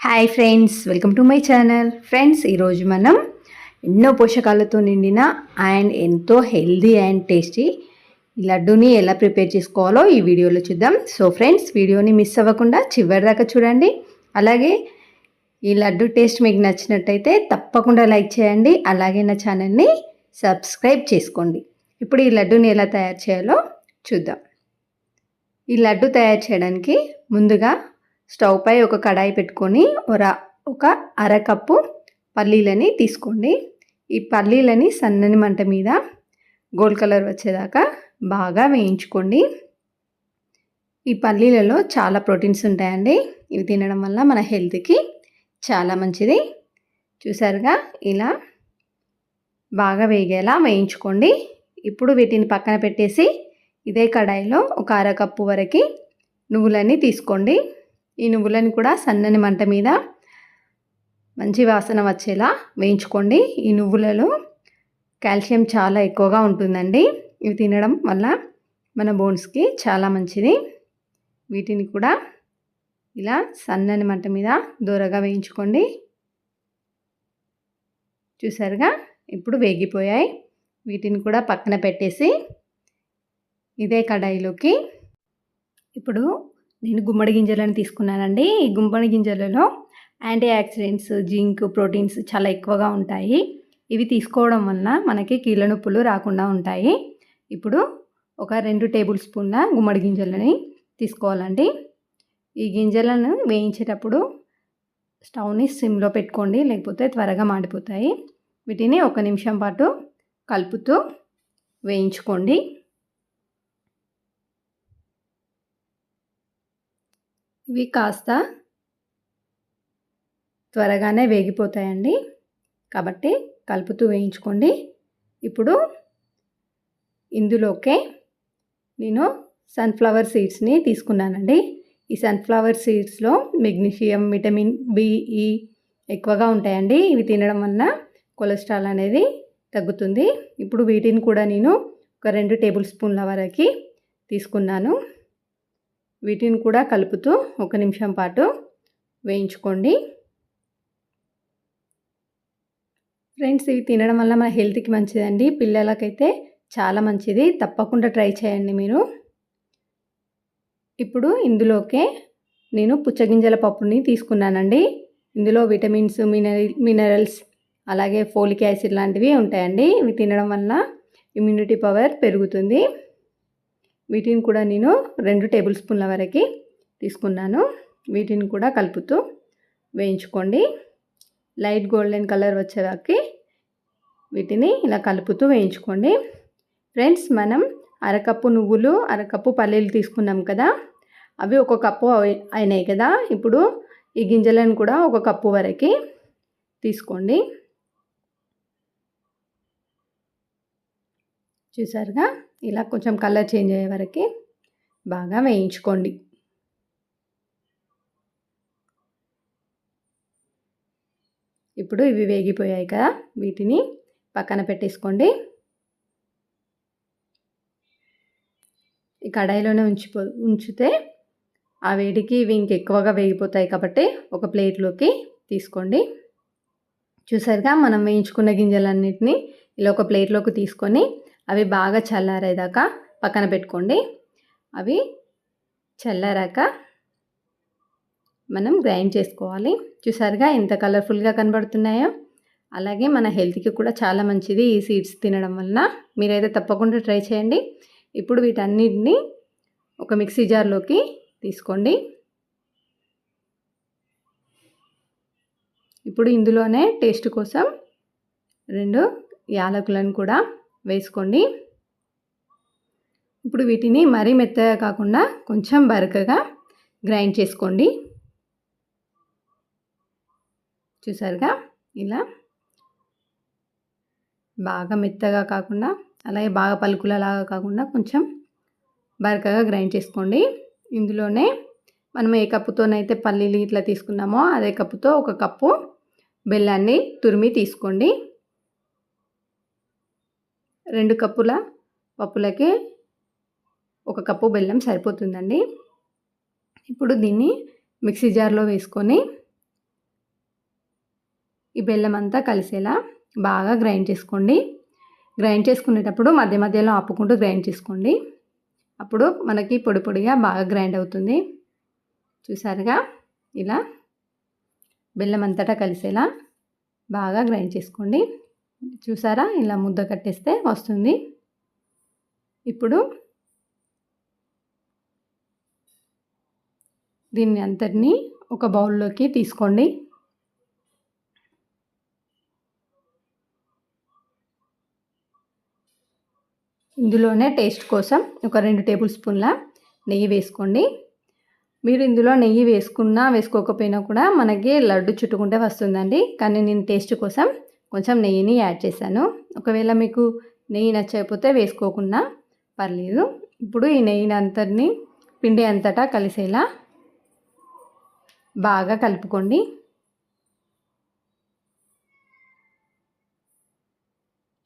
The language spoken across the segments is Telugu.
Hi friends welcome to my channel friends ఈరోజు మనం ఎన్నో పోషకాలతో నిండిన అండ్ ఎంతో హెల్దీ అండ్ టేస్టీ ఈ లడ్డూని ఎలా ప్రిపేర్ చేసుకోవాలో ఈ వీడియోలో చూద్దాం. సో ఫ్రెండ్స్ వీడియోని మిస్ అవ్వకుండా చివరిదాకా చూడండి. అలాగే ఈ లడ్డు టేస్ట్ మీకు నచ్చినట్టయితే తప్పకుండా లైక్ చేయండి. అలాగే నా ఛానల్ని సబ్స్క్రైబ్ చేసుకోండి. ఇప్పుడు ఈ లడ్డూని ఎలా తయారు చేయాలో చూద్దాం. ఈ లడ్డు తయారు చేయడానికి ముందుగా స్టవ్ పై ఒక కడాయి పెట్టుకొని ఒక ఒక అరకప్పు పల్లీలని తీసుకోండి. ఈ పల్లీలని సన్నని మంట మీద గోల్డ్ కలర్ వచ్చేదాకా బాగా వేయించుకోండి. ఈ పల్లీలలో చాలా ప్రోటీన్స్ ఉంటాయండి. ఇవి తినడం వల్ల మన హెల్త్కి చాలా మంచిది. చూసారుగా? ఇలా బాగా వేగేలా వేయించుకోండి. ఇప్పుడు వీటిని పక్కన పెట్టేసి ఇదే కడాయిలో ఒక అరకప్పు వరకు నువ్వులన్నీ తీసుకోండి. ఈ నువ్వులని కూడా సన్నని మంట మీద మంచి వాసన వచ్చేలా వేయించుకోండి. ఈ నువ్వులలో కాల్షియం చాలా ఎక్కువగా ఉంటుందండి. ఇవి తినడం వల్ల మన బోన్స్కి చాలా మంచిది. వీటిని కూడా ఇలా సన్నని మంట మీద దూరగా వేయించుకోండి. చూసారుగా? ఇప్పుడు వేగిపోయాయి. వీటిని కూడా పక్కన పెట్టేసి ఇదే కడాయిలోకి ఇప్పుడు నేను గుమ్మడి గింజలను తీసుకున్నానండి. ఈ గుమ్మడి గింజలలో యాంటీ ఆక్సిడెంట్స్ జింక్ ప్రోటీన్స్ చాలా ఎక్కువగా ఉంటాయి. ఇవి తీసుకోవడం వలన మనకి కీళ్ళ నొప్పులు రాకుండా ఉంటాయి. ఇప్పుడు ఒక రెండు టేబుల్ స్పూన్ల గుమ్మడి గింజలని తీసుకోవాలండి. ఈ గింజలను వేయించేటప్పుడు స్టవ్ని సిమ్లో పెట్టుకోండి లేకపోతే త్వరగా మాడిపోతాయి. వీటిని ఒక నిమిషం పాటు కలుపుతూ వేయించుకోండి. ఇవి కాస్త త్వరగానే వేగిపోతాయండి. కాబట్టి కలుపుతూ వేయించుకోండి. ఇప్పుడు ఇందులోకే నేను సన్ఫ్లవర్ సీడ్స్ని తీసుకున్నానండి. ఈ సన్ఫ్లవర్ సీడ్స్లో మెగ్నీషియం విటమిన్ బిఈ ఎక్కువగా ఉంటాయండి. ఇవి తినడం వలన కొలెస్ట్రాల్ అనేది తగ్గుతుంది. ఇప్పుడు వీటిని కూడా నేను ఒక రెండు టేబుల్ స్పూన్ల వరకు తీసుకున్నాను. వీటిని కూడా కలుపుతూ ఒక నిమిషం పాటు వేయించుకోండి. ఫ్రెండ్స్ ఇవి తినడం వల్ల మన హెల్త్కి మంచిదండి. పిల్లలకైతే చాలా మంచిది. తప్పకుండా ట్రై చేయండి మీరు. ఇప్పుడు ఇందులోకే నేను పుచ్చగింజల పప్పుని తీసుకున్నానండి. ఇందులో విటమిన్స్ మినరల్ మినరల్స్ అలాగే ఫోలిక్ యాసిడ్ లాంటివి ఉంటాయండి. ఇవి తినడం వల్ల ఇమ్యూనిటీ పవర్ పెరుగుతుంది. వీటిని కూడా నేను రెండు టేబుల్ స్పూన్ల వరకు తీసుకున్నాను. వీటిని కూడా కలుపుతూ వేయించుకోండి. లైట్ గోల్డెన్ కలర్ వచ్చేదాకి వీటిని ఇలా కలుపుతూ వేయించుకోండి. ఫ్రెండ్స్ మనం అరకప్పు నువ్వులు అరకప్పు పల్లీలు తీసుకున్నాం కదా అవి ఒక కప్పు అయినాయి కదా. ఇప్పుడు ఈ గింజలను కూడా ఒక కప్పు వరకు తీసుకోండి. చూసారుగా? ఇలా కొంచెం కలర్ చేంజ్ అయ్యే వరకు బాగా వేయించుకోండి. ఇప్పుడు ఇవి వేగిపోయాయి కదా వీటిని పక్కన పెట్టేసుకోండి. ఈ కడాయిలోనే ఉంచిపో ఉంచితే ఆ వేడికి ఇవి ఇంకెక్కువగా వేగిపోతాయి కాబట్టి ఒక ప్లేట్లోకి తీసుకోండి. చూసారుగా మనం వేయించుకున్న గింజలన్నింటినీ ఇలా ఒక ప్లేట్లోకి తీసుకొని అవి బాగా చల్లారేదాకా పక్కన పెట్టుకోండి. అవి చల్లారాక మనం గ్రైండ్ చేసుకోవాలి. చూసారుగా ఎంత కలర్ఫుల్గా కనబడుతున్నాయో? అలాగే మన హెల్త్కి కూడా చాలా మంచిది ఈ సీడ్స్ తినడం వలన. మీరైతే తప్పకుండా ట్రై చేయండి. ఇప్పుడు వీటన్నిటిని ఒక మిక్సీ జార్లోకి తీసుకోండి. ఇప్పుడు ఇందులోనే టేస్ట్ కోసం రెండు యాలకులను కూడా వేసుకోండి. ఇప్పుడు వీటిని మరీ మెత్తగా కాకుండా కొంచెం బరకగా గ్రైండ్ చేసుకోండి. చూసారుగా? ఇలా బాగా మెత్తగా కాకుండా అలాగే బాగా పలుకులలాగా కాకుండా కొంచెం బరకగా గ్రైండ్ చేసుకోండి. ఇందులోనే మనం ఏ కప్పుతోనైతే పల్లీలు ఇట్లా తీసుకున్నామో అదే కప్పుతో ఒక కప్పు బెల్లాన్ని తురిమి తీసుకోండి. రెండు కప్పుల పప్పులకి ఒక కప్పు బెల్లం సరిపోతుందండి. ఇప్పుడు దీన్ని మిక్సీ జార్లో వేసుకొని ఈ బెల్లం అంతా కలిసేలా బాగా గ్రైండ్ చేసుకోండి. గ్రైండ్ చేసుకునేటప్పుడు మధ్య మధ్యలో ఆపుకుంటూ గ్రైండ్ చేసుకోండి. అప్పుడు మనకి పొడి పొడిగా బాగా గ్రైండ్ అవుతుంది. చూసారుగా? ఇలా బెల్లం అంతటా కలిసేలా బాగా గ్రైండ్ చేసుకోండి. చూసారా? ఇలా ముద్ద కట్టేస్తే వస్తుంది. ఇప్పుడు దీన్ని అంతటినీ ఒక బౌల్లోకి తీసుకోండి. ఇందులోనే టేస్ట్ కోసం ఒక రెండు టేబుల్ స్పూన్ల నెయ్యి వేసుకోండి. మీరు ఇందులో నెయ్యి వేసుకున్నా వేసుకోకపోయినా కూడా మనకి లడ్డు చుట్టుకుంటే వస్తుందండి. కానీ నేను టేస్ట్ కోసం కొంచెం నెయ్యిని యాడ్ చేశాను. ఒకవేళ మీకు నెయ్యి నచ్చకపోతే వేసుకోకుండా పర్లేదు. ఇప్పుడు ఈ నెయ్యిని అంతటిని పిండి అంతటా కలిసేలా బాగా కలుపుకోండి.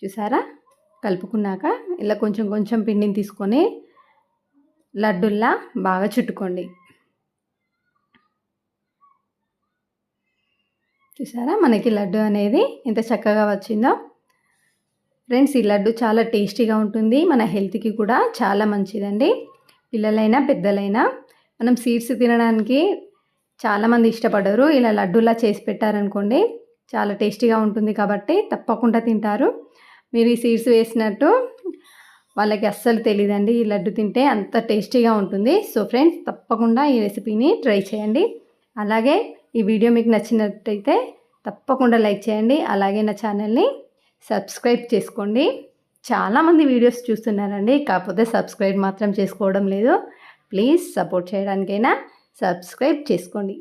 చూసారా? కలుపుకున్నాక ఇలా కొంచెం కొంచెం పిండిని తీసుకొని లడ్డుల్లా బాగా చుట్టుకోండి. చూసారా? మనకి లడ్డు అనేది ఎంత చక్కగా వచ్చిందో. ఫ్రెండ్స్ ఈ లడ్డు చాలా టేస్టీగా ఉంటుంది. మన హెల్త్కి కూడా చాలా మంచిదండి. పిల్లలైనా పెద్దలైనా మనం సీడ్స్ తినడానికి చాలామంది ఇష్టపడరు. ఇలా లడ్డూలా చేసి పెట్టారనుకోండి చాలా టేస్టీగా ఉంటుంది కాబట్టి తప్పకుండా తింటారు. మీరు ఈ సీడ్స్ వేసినట్టు వాళ్ళకి అస్సలు తెలియదండి ఈ లడ్డు తింటే అంత టేస్టీగా ఉంటుంది. సో ఫ్రెండ్స్ తప్పకుండా ఈ రెసిపీని ట్రై చేయండి. అలాగే ఈ వీడియో మీకు నచ్చినట్టయితే తప్పకుండా లైక్ చేయండి అలాగే నా ఛానల్ని సబ్స్క్రైబ్ చేసుకోండి. చాలామంది వీడియోస్ చూస్తున్నారండి కాకపోతే సబ్స్క్రైబ్ మాత్రం చేసుకోవడం లేదు. ప్లీజ్ సపోర్ట్ చేయడానికైనా సబ్స్క్రైబ్ చేసుకోండి.